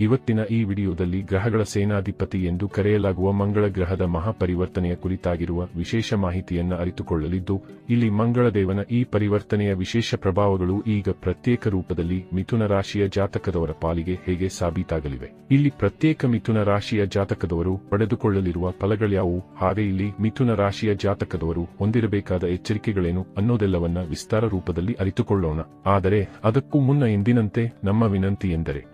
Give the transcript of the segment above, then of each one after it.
ಇವತ್ತಿನ ಈ ವಿಡಿಯೋದಲ್ಲಿ ಗ್ರಹಗಳ ಸೇನಾಧಿಪತಿ ಎಂದು ಕರೆಯಲಾಗುವ ಮಂಗಳ ಗ್ರಹದ ಮಹಾಪರಿವರ್ತನೆಯ ಕುರಿತಾಗಿರುವ ವಿಶೇಷ ಮಾಹಿತಿಯನ್ನು ಅರಿತುಕೊಳ್ಳಲಿದ್ದು, ಇಲ್ಲಿ ಮಂಗಳದೇವನ ಈ ಪರಿವರ್ತನೆಯ ವಿಶೇಷ ಪ್ರಭಾವಗಳು ಈಗ ಪ್ರತ್ಯೇಕ ರೂಪದಲ್ಲಿ ಮಿಥುನ ರಾಶಿಯ ಜಾತಕದವರ ಪಾಲಿಗೆ ಹೇಗೆ ಸಾಬೀತಾಗಲಿವೆ. ಇಲ್ಲಿ ಪ್ರತ್ಯೇಕ ಮಿಥುನ ರಾಶಿಯ ಜಾತಕದವರು ಪಡೆದುಕೊಳ್ಳಲಿರುವ ಫಲಗಳ್ಯಾವು, ಹಾಗೆ ಇಲ್ಲಿ ಮಿಥುನ ರಾಶಿಯ ಜಾತಕದವರು ಹೊಂದಿರಬೇಕಾದ ಎಚ್ಚರಿಕೆಗಳೇನು ಅನ್ನೋದೆಲ್ಲವನ್ನ ವಿಸ್ತಾರ ರೂಪದಲ್ಲಿ ಅರಿತುಕೊಳ್ಳೋಣ. ಆದರೆ ಅದಕ್ಕೂ ಮುನ್ನ ಎಂದಿನಂತೆ ನಮ್ಮ ವಿನಂತಿ ಎಂದರೆ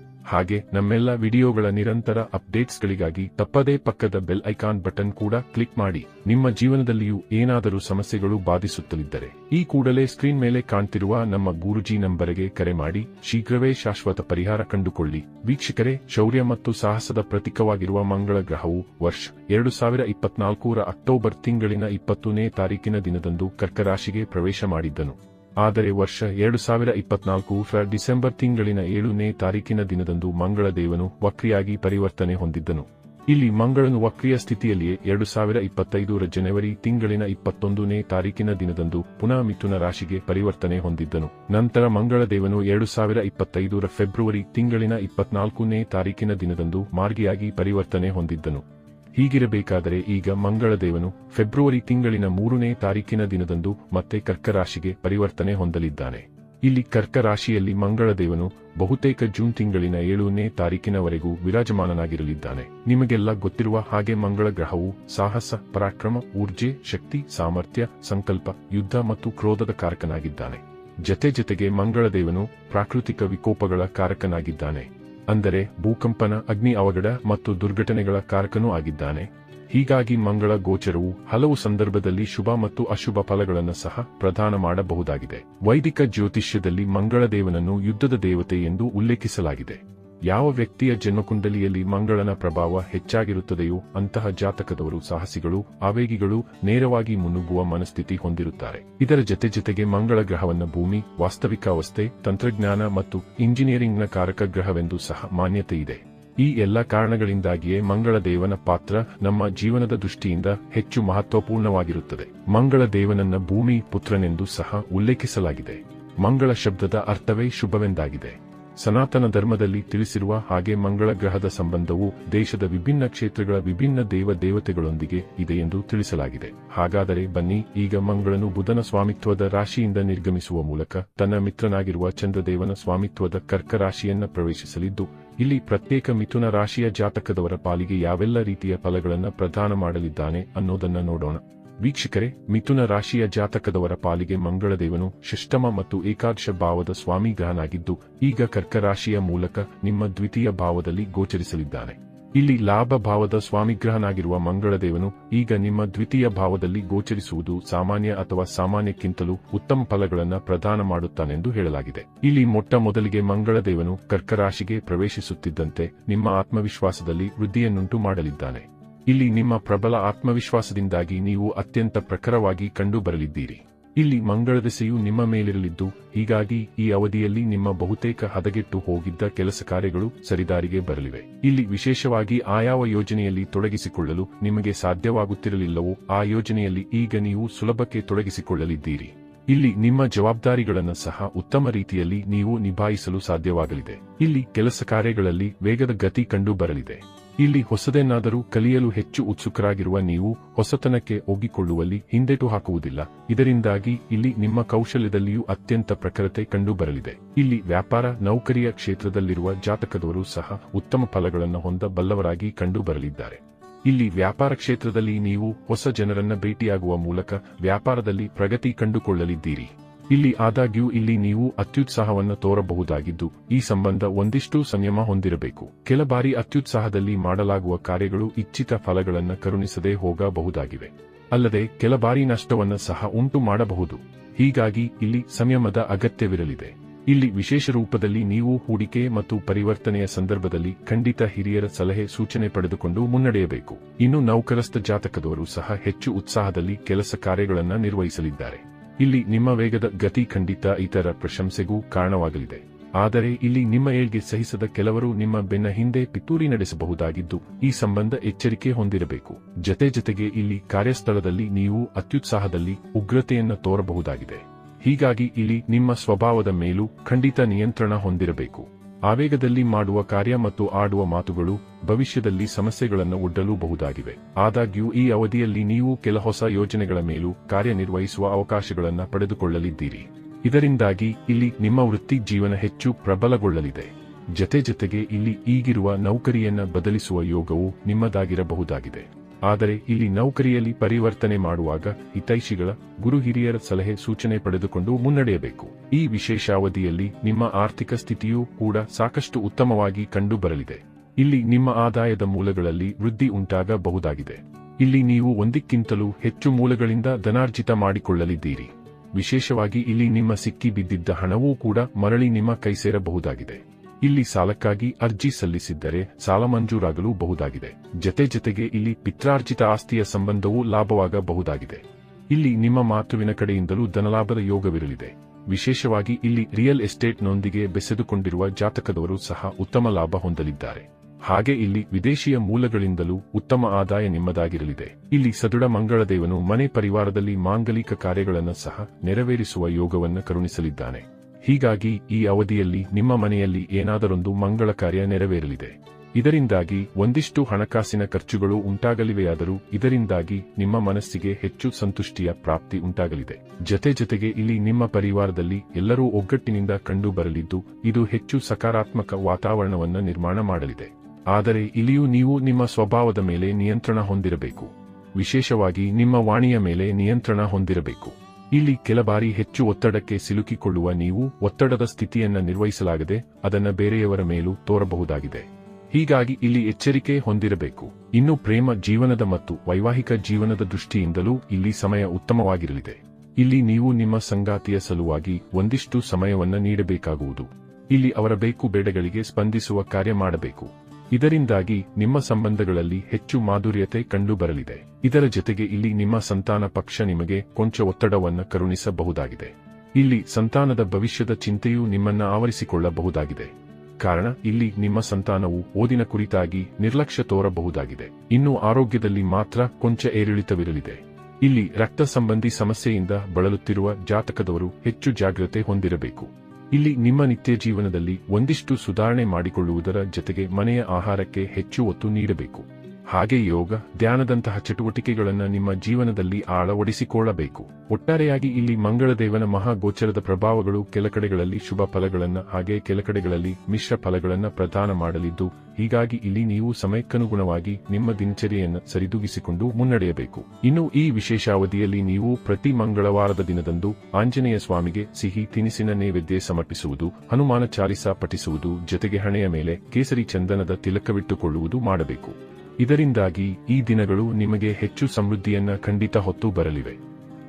ಹಾಗೆ ನಮ್ಮೆಲ್ಲ ವಿಡಿಯೋಗಳ ನಿರಂತರ ಅಪ್ಡೇಟ್ಸ್ಗಳಿಗಾಗಿ ತಪ್ಪದೇ ಪಕ್ಕದ ಬೆಲ್ ಐಕಾನ್ ಬಟನ್ ಕೂಡ ಕ್ಲಿಕ್ ಮಾಡಿ. ನಿಮ್ಮ ಜೀವನದಲ್ಲಿಯೂ ಏನಾದರೂ ಸಮಸ್ಯೆಗಳು ಬಾಧಿಸುತ್ತಲಿದ್ದರೆ ಈ ಕೂಡಲೇ ಸ್ಕ್ರೀನ್ ಮೇಲೆ ಕಾಣ್ತಿರುವ ನಮ್ಮ ಗುರುಜಿ ನಂಬರಿಗೆ ಕರೆ ಮಾಡಿ. ಶೀಘ್ರವೇ ಶಾಶ್ವತ ಪರಿಹಾರ ಕಂಡುಕೊಳ್ಳಿ. ವೀಕ್ಷಕರೇ, ಶೌರ್ಯ ಮತ್ತು ಸಾಹಸದ ಪ್ರತೀಕವಾಗಿರುವ ಮಂಗಳ ಗ್ರಹವು ವರ್ಷ ಎರಡು ಸಾವಿರ ಇಪ್ಪತ್ನಾಲ್ಕೂರ ಅಕ್ಟೋಬರ್ ತಿಂಗಳಿನ ಇಪ್ಪತ್ತನೇ ತಾರೀಕಿನ ದಿನದಂದು ಕರ್ಕರಾಶಿಗೆ ಪ್ರವೇಶ ಮಾಡಿದ್ದನು. ಆದರೆ ವರ್ಷ ಎರಡು ಸಾವಿರ ಇಪ್ಪತ್ನಾಲ್ಕು ಫ ಡಿಸೆಂಬರ್ ತಿಂಗಳಿನ ಏಳನೇ ತಾರೀಕಿನ ದಿನದಂದು ಮಂಗಳ ದೇವನು ವಕ್ರಿಯಾಗಿ ಪರಿವರ್ತನೆ ಹೊಂದಿದ್ದನು. ಇಲ್ಲಿ ಮಂಗಳನು ವಕ್ರಿಯ ಸ್ಥಿತಿಯಲ್ಲಿಯೇ ಎರಡು ಸಾವಿರ ಇಪ್ಪತ್ತೈದರ ಜನವರಿ ತಿಂಗಳಿನ ಇಪ್ಪತ್ತೊಂದನೇ ತಾರೀಕಿನ ದಿನದಂದು ಪುನಃ ಮಿಥುನ ರಾಶಿಗೆ ಪರಿವರ್ತನೆ ಹೊಂದಿದ್ದನು. ನಂತರ ಮಂಗಳ ದೇವನು ಎರಡು ಸಾವಿರ ಇಪ್ಪತ್ತೈದರ ಫೆಬ್ರವರಿ ತಿಂಗಳಿನ ಇಪ್ಪತ್ನಾಲ್ಕನೇ ತಾರೀಕಿನ ದಿನದಂದು ಮಾರ್ಗಿಯಾಗಿ ಪರಿವರ್ತನೆ ಹೊಂದಿದ್ದನು. ಹೀಗಿರಬೇಕಾದರೆ ಈಗ ಮಂಗಳದೇವನು ಫೆಬ್ರವರಿ ತಿಂಗಳಿನ ಮೂರನೇ ತಾರೀಕಿನ ದಿನದಂದು ಮತ್ತೆ ಕರ್ಕರಾಶಿಗೆ ಪರಿವರ್ತನೆ ಹೊಂದಲಿದ್ದಾನೆ. ಇಲ್ಲಿ ಕರ್ಕರಾಶಿಯಲ್ಲಿ ಮಂಗಳದೇವನು ಬಹುತೇಕ ಜೂನ್ ತಿಂಗಳಿನ ಏಳನೇ ತಾರೀಕಿನವರೆಗೂ ವಿರಾಜಮಾನನಾಗಿರಲಿದ್ದಾನೆ. ನಿಮಗೆಲ್ಲ ಗೊತ್ತಿರುವ ಹಾಗೆ ಮಂಗಳ ಗ್ರಹವು ಸಾಹಸ, ಪರಾಕ್ರಮ, ಊರ್ಜೆ, ಶಕ್ತಿ, ಸಾಮರ್ಥ್ಯ, ಸಂಕಲ್ಪ, ಯುದ್ಧ ಮತ್ತು ಕ್ರೋಧದ ಕಾರಕನಾಗಿದ್ದಾನೆ. ಜತೆ ಜತೆಗೆ ಮಂಗಳದೇವನು ಪ್ರಾಕೃತಿಕ ವಿಕೋಪಗಳ ಕಾರಕನಾಗಿದ್ದಾನೆ. ಅಂದರೆ ಭೂಕಂಪನ, ಅಗ್ನಿ ಅವಘಡ ಮತ್ತು ದುರ್ಘಟನೆಗಳ ಕಾರಕನೂ ಆಗಿದ್ದಾನೆ. ಹೀಗಾಗಿ ಮಂಗಳ ಗೋಚರವು ಹಲವು ಸಂದರ್ಭದಲ್ಲಿ ಶುಭ ಮತ್ತು ಅಶುಭ ಫಲಗಳನ್ನು ಸಹ ಪ್ರದಾನ ಮಾಡಬಹುದಾಗಿದೆ. ವೈದಿಕ ಜ್ಯೋತಿಷ್ಯದಲ್ಲಿ ಮಂಗಳದೇವನನ್ನು ಯುದ್ಧದ ದೇವತೆ ಎಂದು ಉಲ್ಲೇಖಿಸಲಾಗಿದೆ. ಯಾವ ವ್ಯಕ್ತಿಯ ಜನ್ಮಕುಂಡಲಿಯಲ್ಲಿ ಮಂಗಳನ ಪ್ರಭಾವ ಹೆಚ್ಚಾಗಿರುತ್ತದೆಯೋ ಅಂತಹ ಜಾತಕದವರು ಸಾಹಸಿಗಳು, ಆವೇಗಿಗಳು, ನೇರವಾಗಿ ಮುನ್ನುಗ್ಗುವ ಮನಸ್ಥಿತಿ ಹೊಂದಿರುತ್ತಾರೆ. ಇದರ ಜತೆ ಜತೆಗೆ ಮಂಗಳ ಗ್ರಹವನ್ನು ಭೂಮಿ ವಾಸ್ತವಿಕಾವಸ್ಥೆ ತಂತ್ರಜ್ಞಾನ ಮತ್ತು ಇಂಜಿನಿಯರಿಂಗ್ನ ಕಾರಕ ಗ್ರಹವೆಂದು ಸಹ ಮಾನ್ಯತೆ ಇದೆ. ಈ ಎಲ್ಲ ಕಾರಣಗಳಿಂದಾಗಿಯೇ ಮಂಗಳ ದೇವನ ಪಾತ್ರ ನಮ್ಮ ಜೀವನದ ದೃಷ್ಟಿಯಿಂದ ಹೆಚ್ಚು ಮಹತ್ವಪೂರ್ಣವಾಗಿರುತ್ತದೆ. ಮಂಗಳ ದೇವನನ್ನ ಭೂಮಿ ಪುತ್ರನೆಂದು ಸಹ ಉಲ್ಲೇಖಿಸಲಾಗಿದೆ. ಮಂಗಳ ಶಬ್ದದ ಅರ್ಥವೇ ಶುಭವೆಂದಾಗಿದೆ. ಸನಾತನ ಧರ್ಮದಲ್ಲಿ ತಿಳಿಸಿರುವ ಹಾಗೆ ಮಂಗಳ ಗ್ರಹದ ಸಂಬಂಧವು ದೇಶದ ವಿಭಿನ್ನ ಕ್ಷೇತ್ರಗಳ ವಿಭಿನ್ನ ದೇವ ದೇವತೆಗಳೊಂದಿಗೆ ಇದೆ ಎಂದು ತಿಳಿಸಲಾಗಿದೆ. ಹಾಗಾದರೆ ಬನ್ನಿ, ಈಗ ಮಂಗಳನು ಬುಧನ ಸ್ವಾಮಿತ್ವದ ರಾಶಿಯಿಂದ ನಿರ್ಗಮಿಸುವ ಮೂಲಕ ತನ್ನ ಮಿತ್ರನಾಗಿರುವ ಚಂದ್ರದೇವನ ಸ್ವಾಮಿತ್ವದ ಕರ್ಕ ರಾಶಿಯನ್ನ ಪ್ರವೇಶಿಸಲಿದ್ದು, ಇಲ್ಲಿ ಪ್ರತ್ಯೇಕ ಮಿಥುನ ರಾಶಿಯ ಜಾತಕದವರ ಪಾಲಿಗೆ ಯಾವೆಲ್ಲ ರೀತಿಯ ಫಲಗಳನ್ನು ಪ್ರದಾನ ಮಾಡಲಿದ್ದಾನೆ ಅನ್ನೋದನ್ನ ನೋಡೋಣ. ವೀಕ್ಷಕರೇ, ಮಿಥುನ ರಾಶಿಯ ಜಾತಕದವರ ಪಾಲಿಗೆ ಮಂಗಳದೇವನು ಷಷ್ಟಮ ಮತ್ತು ಏಕಾದಶ ಭಾವದ ಸ್ವಾಮಿ ಗ್ರಹನಾಗಿದ್ದು ಈಗ ಕರ್ಕರಾಶಿಯ ಮೂಲಕ ನಿಮ್ಮ ದ್ವಿತೀಯ ಭಾವದಲ್ಲಿ ಗೋಚರಿಸಲಿದ್ದಾನೆ. ಇಲ್ಲಿ ಲಾಭ ಭಾವದ ಸ್ವಾಮಿಗ್ರಹನಾಗಿರುವ ಮಂಗಳದೇವನು ಈಗ ನಿಮ್ಮ ದ್ವಿತೀಯ ಭಾವದಲ್ಲಿ ಗೋಚರಿಸುವುದು ಸಾಮಾನ್ಯ ಅಥವಾ ಸಾಮಾನ್ಯಕ್ಕಿಂತಲೂ ಉತ್ತಮ ಫಲಗಳನ್ನು ಪ್ರದಾನ ಮಾಡುತ್ತಾನೆಂದು ಹೇಳಲಾಗಿದೆ. ಇಲ್ಲಿ ಮೊಟ್ಟ ಮೊದಲಿಗೆ ಮಂಗಳದೇವನು ಕರ್ಕರಾಶಿಗೆ ಪ್ರವೇಶಿಸುತ್ತಿದ್ದಂತೆ ನಿಮ್ಮ ಆತ್ಮವಿಶ್ವಾಸದಲ್ಲಿ ವೃದ್ಧಿಯನ್ನುಂಟು ಮಾಡಲಿದ್ದಾನೆ. ಇಲ್ಲಿ ನಿಮ್ಮ ಪ್ರಬಲ ಆತ್ಮವಿಶ್ವಾಸದಿಂದಾಗಿ ನೀವು ಅತ್ಯಂತ ಪ್ರಖರವಾಗಿ ಕಂಡುಬರಲಿದ್ದೀರಿ. ಇಲ್ಲಿ ಮಂಗಳ ದೆಸೆಯು ನಿಮ್ಮ ಮೇಲಿರಲಿದ್ದು, ಹೀಗಾಗಿ ಈ ಅವಧಿಯಲ್ಲಿ ನಿಮ್ಮ ಬಹುತೇಕ ಹದಗೆಟ್ಟು ಹೋಗಿದ್ದ ಕೆಲಸ ಕಾರ್ಯಗಳು ಸರಿದಾರಿಗೆ ಬರಲಿವೆ. ಇಲ್ಲಿ ವಿಶೇಷವಾಗಿ ಆಯಾವ ಯೋಜನೆಯಲ್ಲಿ ತೊಡಗಿಸಿಕೊಳ್ಳಲು ನಿಮಗೆ ಸಾಧ್ಯವಾಗುತ್ತಿರಲಿಲ್ಲವೋ, ಆ ಯೋಜನೆಯಲ್ಲಿ ಈಗ ನೀವು ಸುಲಭಕ್ಕೆ ತೊಡಗಿಸಿಕೊಳ್ಳಲಿದ್ದೀರಿ. ಇಲ್ಲಿ ನಿಮ್ಮ ಜವಾಬ್ದಾರಿಗಳನ್ನು ಸಹ ಉತ್ತಮ ರೀತಿಯಲ್ಲಿ ನೀವು ನಿಭಾಯಿಸಲು ಸಾಧ್ಯವಾಗಲಿದೆ. ಇಲ್ಲಿ ಕೆಲಸ ಕಾರ್ಯಗಳಲ್ಲಿ ವೇಗದ ಗತಿ ಕಂಡು ಬರಲಿದೆ ಇಲ್ಲಿ ಹೊಸದೇನಾದರೂ ಕಲಿಯಲು ಹೆಚ್ಚು ಉತ್ಸುಕರಾಗಿರುವ ನೀವು ಹೊಸತನಕ್ಕೆ ಒಗ್ಗಿಕೊಳ್ಳುವಲ್ಲಿ ಹಿಂದೆಟು ಹಾಕುವುದಿಲ್ಲ. ಇದರಿಂದಾಗಿ ಇಲ್ಲಿ ನಿಮ್ಮ ಕೌಶಲ್ಯದಲ್ಲಿಯೂ ಅತ್ಯಂತ ಪ್ರಖರತೆ ಕಂಡುಬರಲಿದೆ. ಇಲ್ಲಿ ವ್ಯಾಪಾರ, ನೌಕರಿಯ ಕ್ಷೇತ್ರದಲ್ಲಿರುವ ಜಾತಕದವರು ಸಹ ಉತ್ತಮ ಫಲಗಳನ್ನು ಹೊಂದಬಲ್ಲವರಾಗಿ ಕಂಡುಬರಲಿದ್ದಾರೆ. ಇಲ್ಲಿ ವ್ಯಾಪಾರ ಕ್ಷೇತ್ರದಲ್ಲಿ ನೀವು ಹೊಸ ಜನರನ್ನ ಭೇಟಿಯಾಗುವ ಮೂಲಕ ವ್ಯಾಪಾರದಲ್ಲಿ ಪ್ರಗತಿ ಕಂಡುಕೊಳ್ಳಲಿದ್ದೀರಿ. ಇಲ್ಲಿ ಆದಾಗ್ಯೂ ಇಲ್ಲಿ ನೀವು ಅತ್ಯುತ್ಸಾಹವನ್ನು ತೋರಬಹುದಾಗಿದ್ದು, ಈ ಸಂಬಂಧ ಒಂದಿಷ್ಟು ಸಂಯಮ ಹೊಂದಿರಬೇಕು. ಕೆಲ ಬಾರಿ ಅತ್ಯುತ್ಸಾಹದಲ್ಲಿ ಮಾಡಲಾಗುವ ಕಾರ್ಯಗಳು ಇಚ್ಛಿತ ಫಲಗಳನ್ನು ಕರುಣಿಸದೆ ಹೋಗಬಹುದಾಗಿವೆ. ಅಲ್ಲದೆ, ಕೆಲ ಬಾರಿ ನಷ್ಟವನ್ನು ಸಹ ಉಂಟು ಮಾಡಬಹುದು. ಹೀಗಾಗಿ, ಇಲ್ಲಿ ಸಂಯಮದ ಅಗತ್ಯವಿರಲಿದೆ. ಇಲ್ಲಿ ವಿಶೇಷ ರೂಪದಲ್ಲಿ ನೀವು ಹೂಡಿಕೆ ಮತ್ತು ಪರಿವರ್ತನೆಯ ಸಂದರ್ಭದಲ್ಲಿ ಖಂಡಿತ ಹಿರಿಯರ ಸಲಹೆ ಸೂಚನೆ ಪಡೆದುಕೊಂಡು ಮುನ್ನಡೆಯಬೇಕು. ಇನ್ನು ನೌಕರಸ್ಥ ಜಾತಕದವರು ಸಹ ಹೆಚ್ಚು ಉತ್ಸಾಹದಲ್ಲಿ ಕೆಲಸ ಕಾರ್ಯಗಳನ್ನು ನಿರ್ವಹಿಸಲಿದ್ದಾರೆ. ಇಲ್ಲಿ ನಿಮ್ಮ ವೇಗದ ಗತಿ ಖಂಡಿತ ಇತರ ಪ್ರಶಂಸೆಗೂ ಕಾರಣವಾಗಲಿದೆ. ಆದರೆ ಇಲ್ಲಿ ನಿಮ್ಮ ಏಳ್ಗೆ ಸಹಿಸದ ಕೆಲವರು ನಿಮ್ಮ ಬೆನ್ನ ಹಿಂದೆ ಪಿತೂರಿ ನಡೆಸಬಹುದಾಗಿದ್ದು, ಈ ಸಂಬಂಧ ಎಚ್ಚರಿಕೆ ಹೊಂದಿರಬೇಕು. ಜತೆ ಜತೆಗೆ ಇಲ್ಲಿ ಕಾರ್ಯಸ್ಥಳದಲ್ಲಿ ನೀವು ಅತ್ಯುತ್ಸಾಹದಲ್ಲಿ ಉಗ್ರತೆಯನ್ನು ತೋರಬಹುದಾಗಿದೆ. ಹೀಗಾಗಿ ಇಲ್ಲಿ ನಿಮ್ಮ ಸ್ವಭಾವದ ಮೇಲೂ ಖಂಡಿತ ನಿಯಂತ್ರಣ ಹೊಂದಿರಬೇಕು. ಆವೇಗದಲ್ಲಿ ಮಾಡುವ ಕಾರ್ಯ ಮತ್ತು ಆಡುವ ಮಾತುಗಳು ಭವಿಷ್ಯದಲ್ಲಿ ಸಮಸ್ಯೆಗಳನ್ನು ಒಡ್ಡಲೂಬಹುದಾಗಿವೆ. ಆದಾಗ್ಯೂ, ಈ ಅವಧಿಯಲ್ಲಿ ನೀವು ಕೆಲ ಹೊಸ ಯೋಜನೆಗಳ ಮೇಲೂ ಕಾರ್ಯನಿರ್ವಹಿಸುವ ಅವಕಾಶಗಳನ್ನು ಪಡೆದುಕೊಳ್ಳಲಿದ್ದೀರಿ. ಇದರಿಂದಾಗಿ, ಇಲ್ಲಿ ನಿಮ್ಮ ವೃತ್ತಿ ಜೀವನ ಹೆಚ್ಚು ಪ್ರಬಲಗೊಳ್ಳಲಿದೆ. ಜತೆ ಜತೆಗೆ ಇಲ್ಲಿ ಈಗಿರುವ ನೌಕರಿಯನ್ನು ಬದಲಿಸುವ ಯೋಗವು ನಿಮ್ಮದಾಗಿರಬಹುದಾಗಿದೆ. ಆದರೆ ಇಲ್ಲಿ ನೌಕರಿಯಲ್ಲಿ ಪರಿವರ್ತನೆ ಮಾಡುವಾಗ ಹಿತೈಷಿಗಳ ಗುರು ಹಿರಿಯರ ಸಲಹೆ ಸೂಚನೆ ಪಡೆದುಕೊಂಡು ಮುನ್ನಡೆಯಬೇಕು. ಈ ವಿಶೇಷಾವಧಿಯಲ್ಲಿ ನಿಮ್ಮ ಆರ್ಥಿಕ ಸ್ಥಿತಿಯೂ ಕೂಡ ಸಾಕಷ್ಟು ಉತ್ತಮವಾಗಿ ಕಂಡುಬರಲಿದೆ. ಇಲ್ಲಿ ನಿಮ್ಮ ಆದಾಯದ ಮೂಲಗಳಲ್ಲಿ ವೃದ್ಧಿ ಉಂಟಾಗಬಹುದಾಗಿದೆ. ಇಲ್ಲಿ ನೀವು ಒಂದಕ್ಕಿಂತಲೂ ಹೆಚ್ಚು ಮೂಲಗಳಿಂದ ಧನಾರ್ಜಿತ ಮಾಡಿಕೊಳ್ಳಲಿದ್ದೀರಿ. ವಿಶೇಷವಾಗಿ ಇಲ್ಲಿ ನಿಮ್ಮ ಸಿಕ್ಕಿ ಬಿದ್ದಿದ್ದ ಹಣವೂ ಕೂಡ ಮರಳಿ ನಿಮ್ಮ ಕೈ ಸೇರಬಹುದಾಗಿದೆ ಇಲ್ಲಿ ಸಾಲಕ್ಕಾಗಿ ಅರ್ಜಿ ಸಲ್ಲಿಸಿದ್ದರೆ ಸಾಲ ಮಂಜೂರಾಗಲು ಬಹುದಾಗಿದೆ. ಜತೆ ಜತೆಗೆ ಇಲ್ಲಿ ಪಿತ್ರಾರ್ಜಿತ ಆಸ್ತಿಯ ಸಂಬಂಧವೂ ಲಾಭವಾಗಬಹುದಾಗಿದೆ. ಇಲ್ಲಿ ನಿಮ್ಮ ಮಾತುವಿನ ಕಡೆಯಿಂದಲೂ ಧನಲಾಭದ ಯೋಗವಿರಲಿದೆ. ವಿಶೇಷವಾಗಿ ಇಲ್ಲಿ ರಿಯಲ್ ಎಸ್ಟೇಟ್ನೊಂದಿಗೆ ಬೆಸೆದುಕೊಂಡಿರುವ ಜಾತಕದವರು ಸಹ ಉತ್ತಮ ಲಾಭ ಹೊಂದಲಿದ್ದಾರೆ. ಹಾಗೆ ಇಲ್ಲಿ ವಿದೇಶಿಯ ಮೂಲಗಳಿಂದಲೂ ಉತ್ತಮ ಆದಾಯ ನಿಮ್ಮದಾಗಿರಲಿದೆ. ಇಲ್ಲಿ ಸದೃಢ ಮಂಗಳದೇವನು ಮನೆ ಪರಿವಾರದಲ್ಲಿ ಮಾಂಗಲಿಕ ಕಾರ್ಯಗಳನ್ನು ಸಹ ನೆರವೇರಿಸುವ ಯೋಗವನ್ನು ಕರುಣಿಸಲಿದ್ದಾನೆ. ಹೀಗಾಗಿ ಈ ಅವಧಿಯಲ್ಲಿ ನಿಮ್ಮ ಮನೆಯಲ್ಲಿ ಏನಾದರೊಂದು ಮಂಗಳ ಕಾರ್ಯ ನೆರವೇರಲಿದೆ. ಇದರಿಂದಾಗಿ ಒಂದಿಷ್ಟು ಹಣಕಾಸಿನ ಖರ್ಚುಗಳು ಉಂಟಾಗಲಿವೆಯಾದರೂ ಇದರಿಂದಾಗಿ ನಿಮ್ಮ ಮನಸ್ಸಿಗೆ ಹೆಚ್ಚು ಸಂತುಷ್ಟಿಯ ಪ್ರಾಪ್ತಿ ಉಂಟಾಗಲಿದೆ. ಜತೆ ಜತೆಗೆ ಇಲ್ಲಿ ನಿಮ್ಮ ಪರಿವಾರದಲ್ಲಿ ಎಲ್ಲರೂ ಒಗ್ಗಟ್ಟಿನಿಂದ ಕಂಡು ಬರಲಿದ್ದು ಇದು ಹೆಚ್ಚು ಸಕಾರಾತ್ಮಕ ವಾತಾವರಣವನ್ನು ನಿರ್ಮಾಣ ಮಾಡಲಿದೆ. ಆದರೆ ಇಲ್ಲಿಯೂ ನೀವು ನಿಮ್ಮ ಸ್ವಭಾವದ ಮೇಲೆ ನಿಯಂತ್ರಣ ಹೊಂದಿರಬೇಕು. ವಿಶೇಷವಾಗಿ ನಿಮ್ಮ ವಾಣಿಯ ಮೇಲೆ ನಿಯಂತ್ರಣ ಹೊಂದಿರಬೇಕು. ಇಲ್ಲಿ ಕೆಲ ಬಾರಿ ಹೆಚ್ಚು ಒತ್ತಡಕ್ಕೆ ಸಿಲುಕಿಕೊಳ್ಳುವ ನೀವು ಒತ್ತಡದ ಸ್ಥಿತಿಯನ್ನ ನಿರ್ವಹಿಸಲಾಗದೆ ಅದನ್ನ ಬೇರೆಯವರ ಮೇಲೂ ತೋರಬಹುದಾಗಿದೆ. ಹೀಗಾಗಿ ಇಲ್ಲಿ ಎಚ್ಚರಿಕೆ ಹೊಂದಿರಬೇಕು. ಇನ್ನು ಪ್ರೇಮ ಜೀವನದ ಮತ್ತು ವೈವಾಹಿಕ ಜೀವನದ ದೃಷ್ಟಿಯಿಂದಲೂ ಇಲ್ಲಿ ಸಮಯ ಉತ್ತಮವಾಗಿರಲಿದೆ. ಇಲ್ಲಿ ನೀವು ನಿಮ್ಮ ಸಂಗಾತಿಯ ಸಲುವಾಗಿ ಒಂದಿಷ್ಟು ಸಮಯವನ್ನ ನೀಡಬೇಕಾಗುವುದು. ಇಲ್ಲಿ ಅವರ ಬೇಕು ಬೇಡಗಳಿಗೆ ಸ್ಪಂದಿಸುವ ಕಾರ್ಯ ಮಾಡಬೇಕು. ಇದರಿಂದಾಗಿ ನಿಮ್ಮ ಸಂಬಂಧಗಳಲ್ಲಿ ಹೆಚ್ಚು ಮಾಧುರ್ಯತೆ ಕಂಡುಬರಲಿದೆ. ಇದರ ಜೊತೆಗೆ ಇಲ್ಲಿ ನಿಮ್ಮ ಸಂತಾನ ಪಕ್ಷ ನಿಮಗೆ ಕೊಂಚ ಒತ್ತಡವನ್ನು ಕರುಣಿಸಬಹುದಾಗಿದೆ. ಇಲ್ಲಿ ಸಂತಾನದ ಭವಿಷ್ಯದ ಚಿಂತೆಯೂ ನಿಮ್ಮನ್ನ ಆವರಿಸಿಕೊಳ್ಳಬಹುದಾಗಿದೆ. ಕಾರಣ, ಇಲ್ಲಿ ನಿಮ್ಮ ಸಂತಾನವು ಓದಿನ ಕುರಿತಾಗಿ ನಿರ್ಲಕ್ಷ್ಯ ತೋರಬಹುದಾಗಿದೆ. ಇನ್ನು ಆರೋಗ್ಯದಲ್ಲಿ ಮಾತ್ರ ಕೊಂಚ ಏರಿಳಿತವಿರಲಿದೆ. ಇಲ್ಲಿ ರಕ್ತ ಸಂಬಂಧಿ ಸಮಸ್ಯೆಯಿಂದ ಬಳಲುತ್ತಿರುವ ಜಾತಕದವರು ಹೆಚ್ಚು ಜಾಗ್ರತೆ ಹೊಂದಿರಬೇಕು. ಇಲ್ಲಿ ನಿಮ್ಮ ನಿತ್ಯ ಜೀವನದಲ್ಲಿ ಒಂದಿಷ್ಟು ಸುಧಾರಣೆ ಮಾಡಿಕೊಳ್ಳುವುದರ ಜತೆಗೆ ಮನೆಯ ಆಹಾರಕ್ಕೆ ಹೆಚ್ಚು ಒತ್ತು ನೀಡಬೇಕು. ಹಾಗೆ ಯೋಗ, ಧ್ಯಾನದಂತಹ ಚಟುವಟಿಕೆಗಳನ್ನು ನಿಮ್ಮ ಜೀವನದಲ್ಲಿ ಆಳವಡಿಸಿಕೊಳ್ಳಬೇಕು ಒಟ್ಟಾರೆಯಾಗಿ ಇಲ್ಲಿ ಮಂಗಳದೇವನ ಮಹಾಗೋಚರದ ಪ್ರಭಾವಗಳು ಕೆಲ ಕಡೆಗಳಲ್ಲಿ ಶುಭ ಫಲಗಳನ್ನು ಹಾಗೆ ಕೆಲ ಕಡೆಗಳಲ್ಲಿ ಮಿಶ್ರ ಫಲಗಳನ್ನು ಪ್ರದಾನ ಮಾಡಲಿದ್ದು, ಹೀಗಾಗಿ ಇಲ್ಲಿ ನೀವು ಸಮಯಕ್ಕನುಗುಣವಾಗಿ ನಿಮ್ಮ ದಿನಚರಿಯನ್ನು ಸರಿದೂಗಿಸಿಕೊಂಡು ಮುನ್ನಡೆಯಬೇಕು. ಇನ್ನು ಈ ವಿಶೇಷ ಅವಧಿಯಲ್ಲಿ ನೀವು ಪ್ರತಿ ಮಂಗಳವಾರದ ದಿನದಂದು ಆಂಜನೇಯ ಸ್ವಾಮಿಗೆ ಸಿಹಿ, ತಿನಿಸಿನ ನೈವೇದ್ಯ ಸಮರ್ಪಿಸುವುದು, ಹನುಮಾನ ಚಾಲಿಸ ಪಠಿಸುವುದು, ಜೊತೆಗೆ ಹಣೆಯ ಮೇಲೆ ಕೇಸರಿ ಚಂದನದ ತಿಲಕವಿಟ್ಟುಕೊಳ್ಳುವುದು ಮಾಡಬೇಕು. ಇದರಿಂದಾಗಿ ಈ ದಿನಗಳು ನಿಮಗೆ ಹೆಚ್ಚು ಸಮೃದ್ಧಿಯನ್ನ ಖಂಡಿತ ಹೊತ್ತು ಬರಲಿವೆ.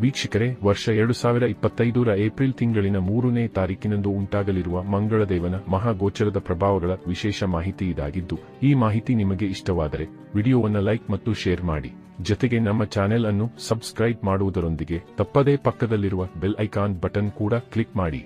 ವೀಕ್ಷಕರೇ, ವರ್ಷ ಎರಡು ಸಾವಿರ ಇಪ್ಪತ್ತೈದರ ಏಪ್ರಿಲ್ ತಿಂಗಳಿನ ಮೂರನೇ ತಾರೀಕಿನಂದು ಉಂಟಾಗಲಿರುವ ಮಂಗಳದೇವನ ಮಹಾಗೋಚರದ ಪ್ರಭಾವಗಳ ವಿಶೇಷ ಮಾಹಿತಿ ಇದಾಗಿದ್ದು, ಈ ಮಾಹಿತಿ ನಿಮಗೆ ಇಷ್ಟವಾದರೆ ವಿಡಿಯೋವನ್ನು ಲೈಕ್ ಮತ್ತು ಶೇರ್ ಮಾಡಿ. ಜೊತೆಗೆ ನಮ್ಮ ಚಾನೆಲ್ ಅನ್ನು ಸಬ್ಸ್ಕ್ರೈಬ್ ಮಾಡುವುದರೊಂದಿಗೆ ತಪ್ಪದೇ ಪಕ್ಕದಲ್ಲಿರುವ ಬೆಲ್ ಐಕಾನ್ ಬಟನ್ ಕೂಡ ಕ್ಲಿಕ್ ಮಾಡಿ.